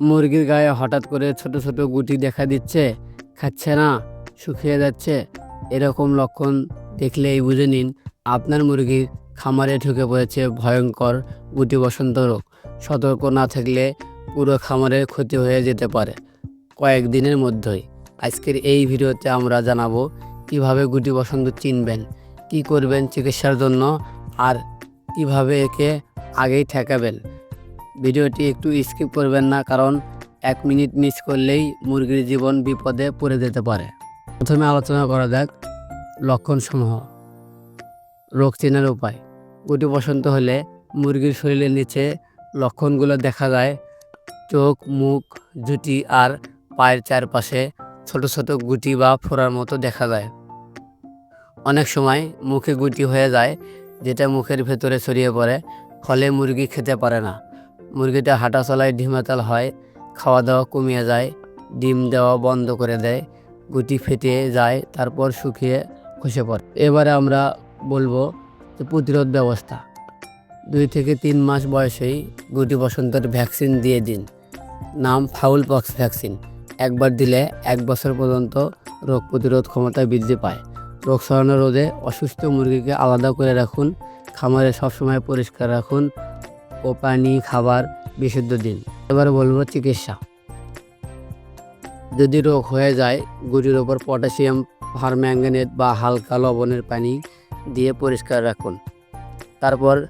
মুরগির গায়ে হঠাৎ করে ছোট ছোট গুটি দেখা দিচ্ছে, খাচ্ছে না, শুকিয়ে যাচ্ছে। এরকম লক্ষণ দেখলেই বুঝে নিন, আপনার মুরগির খামারে ঢুকে পড়েছে ভয়ঙ্কর গুটি বসন্ত রোগ। সতর্ক না থাকলে পুরো খামারের ক্ষতি হয়ে যেতে পারে। কয়েকদিনের মধ্যেই। আজকের এই ভিডিওতে আমরা জানাব কীভাবে গুটি বসন্ত চিনবেন, কি করবেন চিকিৎসার জন্য, আর কীভাবে একে আগেই ঠেকাবেন। ভিডিওটি একটু স্কিপ করবেন না, কারণ এক মিনিট মিস করলেই মুরগির জীবন বিপদে পড়ে যেতে পারে। প্রথমে আলোচনা করা যাক লক্ষণসমূহ। রোগ চেনার উপায়। গুটি বসন্ত হলে মুরগির শরীরের নিচে লক্ষণগুলো দেখা যায়। চোখ, মুখ জুটি আর পায়ের চারপাশে ছোট ছোট গুটি বা ফোড়ার মতো দেখা যায়। অনেক সময় মুখে গুটি হয়ে যায়, যেটা মুখের ভেতরে ছড়িয়ে পড়ে, ফলে মুরগি খেতে পারে না। মুরগিটা হাঁটা চলায় ঢিমাতাল হয়, খাওয়া দাওয়া কমিয়ে যায়, ডিম দেওয়া বন্ধ করে দেয়, গুটি ফেটে যায়, তারপর শুকিয়ে খসে পড়ে। এবারে আমরা বলব যে প্রতিরোধ ব্যবস্থা। দুই থেকে তিন মাস বয়সেই গুটি বসন্তের ভ্যাকসিন দিয়ে দিন। নাম ফাউল পক্স ভ্যাকসিন। একবার দিলে এক বছর পর্যন্ত রোগ প্রতিরোধ ক্ষমতা বৃদ্ধি পায়। রোগ ছড়ানো রোধে অসুস্থ মুরগিকে আলাদা করে রাখুন, খামারে সবসময় পরিষ্কার রাখুন ও পানি, খাবার, বিশুদ্ধ দিন। এবার বলব চিকিৎসা। যদি রোগ হয়ে যায় গুটির ওপর পটাশিয়াম পারম্যাঙ্গানেট বা হালকা লবণের পানি দিয়ে পরিষ্কার রাখুন। তারপর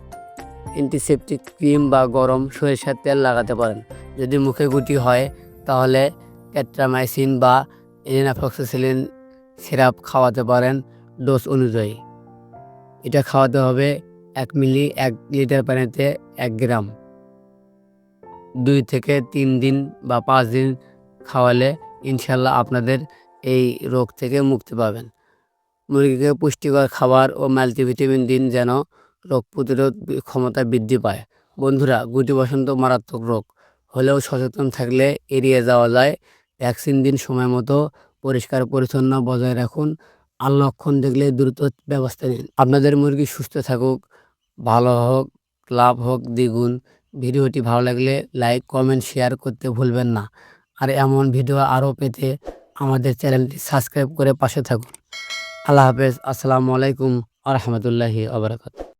অ্যান্টিসেপটিক ক্রিম বা গরম সরিষার তেল লাগাতে পারেন। যদি মুখে গুটি হয়, তাহলে ক্যাট্রামাইসিন বা এনাফক্সিসিলিন সিরাপ খাওয়াতে পারেন ডোজ অনুযায়ী। এটা খাওয়াতে হবে এক মিলি, এক লিটার পানিতে এক গ্রাম। দুই থেকে তিন দিন বা পাঁচ দিন খাওয়ালে ইনশাল্লাহ আপনাদের এই রোগ থেকে মুক্তি পাবেন। মুরগিকে পুষ্টিকর খাবার ও মাল্টিভিটামিন দিন যেন রোগ প্রতিরোধ ক্ষমতা বৃদ্ধি পায়। বন্ধুরা গুটি বসন্ত মারাত্মক রোগ। হলেও সচেতন থাকলে এড়িয়ে যাওয়া যায়। ভ্যাকসিন দিন সময় মতো পরিষ্কার পরিচ্ছন্ন বজায় রাখুন। আর লক্ষণ দেখলে দ্রুত ব্যবস্থা নিন। আপনাদের মুরগি সুস্থ থাকুক ভালো হোক, লাভ হোক, দ্বিগুণ। ভিডিওটি ভালো লাগলে লাইক, কমেন্ট, শেয়ার করতে ভুলবেন না। আর এমন ভিডিও আরও পেতে আমাদের চ্যানেলটি সাবস্ক্রাইব করে পাশে থাকুন। আল্লাহ হাফেজ। আসসালামু আলাইকুম আ রহমতুল্লাহি আবরাকাত